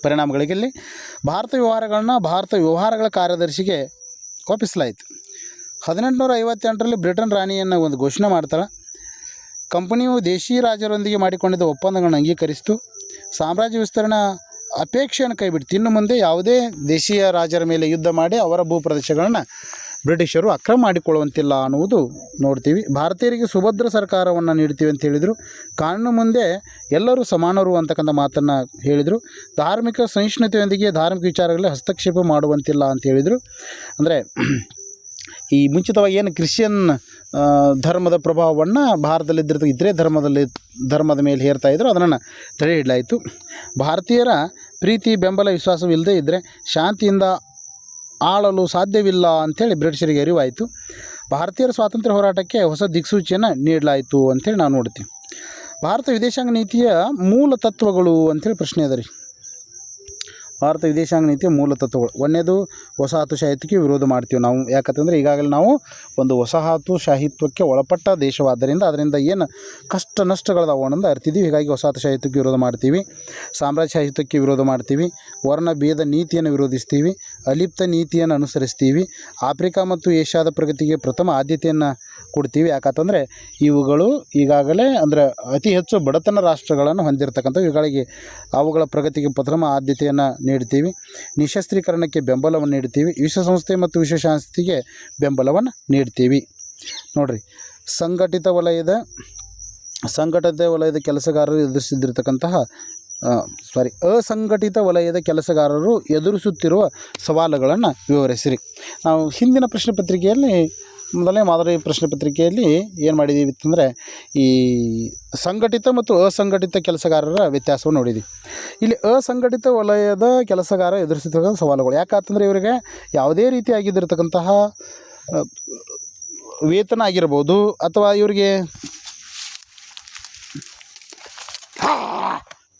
ಪರಿಣಾಮಗಳಿಗೆ ಇಲ್ಲಿ ಭಾರತ ವ್ಯವಹಾರಗಳನ್ನ ಭಾರತ ವ್ಯವಹಾರಗಳ ಕಾರ್ಯದರ್ಶಿಗೆ ಒಪ್ಪಿಸಲಾಯಿತು. ಹದಿನೆಂಟುನೂರ ಐವತ್ತೆಂಟರಲ್ಲಿ ಬ್ರಿಟನ್ ರಾಣಿಯನ್ನು ಒಂದು ಘೋಷಣೆ ಮಾಡ್ತಾಳೆ. ಕಂಪನಿಯು ದೇಶೀಯ ರಾಜರೊಂದಿಗೆ ಮಾಡಿಕೊಂಡಿದ್ದ ಒಪ್ಪಂದಗಳನ್ನು ಅಂಗೀಕರಿಸಿತು. ಸಾಮ್ರಾಜ್ಯ ವಿಸ್ತರಣೆ ಅಪೇಕ್ಷೆಯನ್ನು ಕೈಬಿಡ್ತು ಇನ್ನು ಮುಂದೆ ಯಾವುದೇ ದೇಶೀಯ ರಾಜರ ಮೇಲೆ ಯುದ್ಧ ಮಾಡಿ ಅವರ ಭೂಪ್ರದೇಶಗಳನ್ನು ಬ್ರಿಟಿಷರು ಅಕ್ರಮ ಮಾಡಿಕೊಳ್ಳುವಂತಿಲ್ಲ ಅನ್ನುವುದು ನೋಡ್ತೀವಿ. ಭಾರತೀಯರಿಗೆ ಸುಭದ್ರ ಸರ್ಕಾರವನ್ನು ನೀಡ್ತೀವಿ ಅಂತ ಹೇಳಿದರು. ಕಾನೂನು ಮುಂದೆ ಎಲ್ಲರೂ ಸಮಾನರು ಅಂತಕ್ಕಂಥ ಮಾತನ್ನು ಹೇಳಿದರು. ಧಾರ್ಮಿಕ ಸಹಿಷ್ಣುತೆಯೊಂದಿಗೆ ಧಾರ್ಮಿಕ ವಿಚಾರಗಳಲ್ಲಿ ಹಸ್ತಕ್ಷೇಪ ಮಾಡುವಂತಿಲ್ಲ ಅಂತ ಹೇಳಿದರು. ಅಂದರೆ ಈ ಮುಂಚಿತವಾಗಿ ಏನು ಕ್ರಿಶ್ಚಿಯನ್ ಧರ್ಮದ ಪ್ರಭಾವವನ್ನು ಭಾರತದಲ್ಲಿದ್ದಿರ್ತ ಇತರೆ ಧರ್ಮದಲ್ಲಿ, ಧರ್ಮದ ಮೇಲೆ ಹೇರ್ತಾ ಇದ್ರು, ಅದನ್ನು ತಡೆ ಹಿಡಲಾಯಿತು ಭಾರತೀಯರ ಪ್ರೀತಿ, ಬೆಂಬಲ ವಿಶ್ವಾಸವಿಲ್ಲದೆ ಇದ್ದರೆ ಶಾಂತಿಯಿಂದ ಆಳಲು ಸಾಧ್ಯವಿಲ್ಲ ಅಂಥೇಳಿ ಬ್ರಿಟಿಷರಿಗೆ ಅರಿವಾಯಿತು. ಭಾರತೀಯರ ಸ್ವಾತಂತ್ರ್ಯ ಹೋರಾಟಕ್ಕೆ ಹೊಸ ದಿಕ್ಸೂಚಿಯನ್ನು ನೀಡಲಾಯಿತು ಅಂಥೇಳಿ ನಾವು ನೋಡ್ತೀವಿ ಭಾರತ ವಿದೇಶಾಂಗ ನೀತಿಯ ಮೂಲ ತತ್ವಗಳು ಅಂಥೇಳಿ ಪ್ರಶ್ನೆ ಅದ ರೀ. ಭಾರತ ವಿದೇಶಾಂಗ ನೀತಿಯ ಮೂಲ ತತ್ವಗಳು. ಒಂದನೇದು ವಸಾಹತುಶಾಹಿತ್ವಕ್ಕೆ ವಿರೋಧ ಮಾಡ್ತೀವಿ ನಾವು. ಯಾಕಂತಂದರೆ ಈಗಾಗಲೇ ನಾವು ಒಂದು ವಸಾಹತುಶಾಹಿತ್ವಕ್ಕೆ ಒಳಪಟ್ಟ ದೇಶವಾದ್ದರಿಂದ ಅದರಿಂದ ಏನು ಕಷ್ಟ ನಷ್ಟಗಳದಾವು ಅನ್ನೋದು ಅರ್ತಿದ್ದೀವಿ ಹೀಗಾಗಿ ವಸಾಹತುಶಾಹಿತ್ವಕ್ಕೆ ವಿರೋಧ ಮಾಡ್ತೀವಿ. ಸಾಮ್ರಾಜ್ಯಶಾಹಿತ್ವಕ್ಕೆ ವಿರೋಧ ಮಾಡ್ತೀವಿ. ವರ್ಣ ಭೇದ ನೀತಿಯನ್ನು ವಿರೋಧಿಸ್ತೀವಿ. ಅಲಿಪ್ತ ನೀತಿಯನ್ನು ಅನುಸರಿಸ್ತೀವಿ. ಆಫ್ರಿಕಾ ಮತ್ತು ಏಷ್ಯಾದ ಪ್ರಗತಿಗೆ ಪ್ರಥಮ ಆದ್ಯತೆಯನ್ನು ಕೊಡ್ತೀವಿ. ಯಾಕಂತಂದರೆ ಇವುಗಳು ಈಗಾಗಲೇ ಅಂದರೆ ಅತಿ ಹೆಚ್ಚು ಬಡತನ ರಾಷ್ಟ್ರಗಳನ್ನು ಹೊಂದಿರತಕ್ಕಂಥ ಇವುಗಳಿಗೆ ಅವುಗಳ ಪ್ರಗತಿಗೆ ಪ್ರಥಮ ಆದ್ಯತೆಯನ್ನು ನೀಡ್ತೀವಿ. ನಿಶಸ್ತ್ರೀಕರಣಕ್ಕೆ ಬೆಂಬಲವನ್ನು ನೀಡ್ತೀವಿ. ವಿಶ್ವಸಂಸ್ಥೆ ಮತ್ತು ವಿಶ್ವಶಾಂತಿಗೆ ಬೆಂಬಲವನ್ನು ನೀಡ್ತೀವಿ. ನೋಡಿರಿ, ಸಂಘಟಿತ ವಲಯದ ಸಂಘಟಿತ ವಲಯದ ಕೆಲಸಗಾರರು ಎದುರಿಸಿದ್ದಿರ್ತಕ್ಕಂತಹ ಸಾರಿ ಅಸಂಘಟಿತ ವಲಯದ ಕೆಲಸಗಾರರು ಎದುರಿಸುತ್ತಿರುವ ಸವಾಲುಗಳನ್ನು ವಿವರಿಸಿರಿ. ನಾವು ಹಿಂದಿನ ಪ್ರಶ್ನೆ ಪತ್ರಿಕೆಯಲ್ಲಿ, ಮೊದಲನೇ ಮಾದರಿ ಪ್ರಶ್ನೆ ಪತ್ರಿಕೆಯಲ್ಲಿ ಏನು ಮಾಡಿದ್ದೀವಿ ಅಂತಂದರೆ ಈ ಸಂಘಟಿತ ಮತ್ತು ಅಸಂಘಟಿತ ಕೆಲಸಗಾರರ ವ್ಯತ್ಯಾಸವನ್ನು ನೋಡಿದ್ದೀವಿ ಇಲ್ಲಿ ಅಸಂಘಟಿತ ವಲಯದ ಕೆಲಸಗಾರ ಎದುರಿಸುತ್ತಿರುವ ಸವಾಲುಗಳು ಯಾಕಂತಂದರೆ ಇವರಿಗೆ ಯಾವುದೇ ರೀತಿಯಾಗಿದ್ದಿರತಕ್ಕಂತಹ ವೇತನ ಆಗಿರ್ಬೋದು ಅಥವಾ ಇವರಿಗೆ